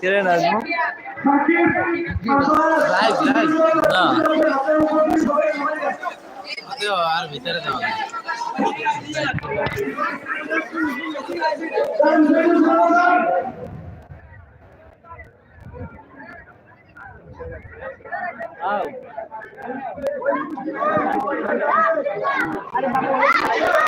Train আসব আর ভিতরে যাওয়া আরে বাবা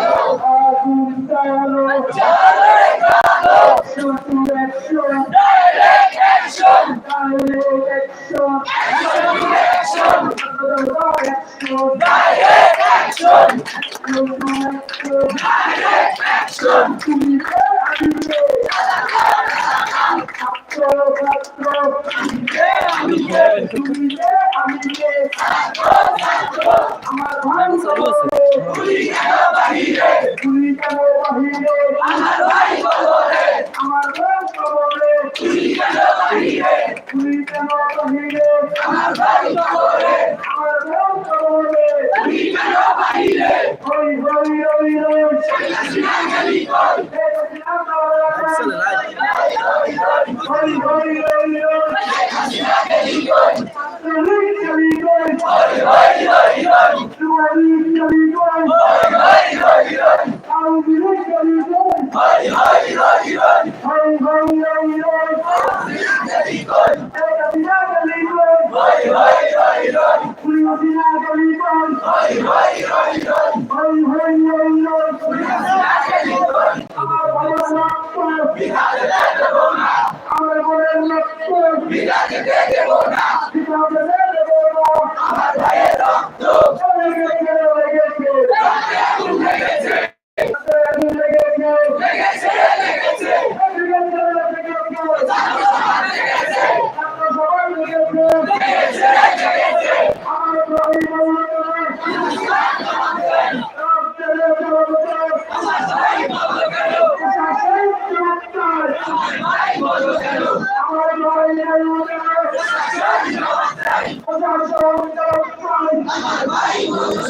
Direct action. Direct action. Direct action. Direct action. আমার ভাই চলো পুলিশ বাহিরে পুলিশ বাহিরে আমার ভাই সকলে আমার ভাই সকলে তুমি কেন পারিলে ওই ওই ওই ওই শৈলাসী না গেলি কই শৈলাসী না গেলি কই Mira que te llevo nada. আমার ভাই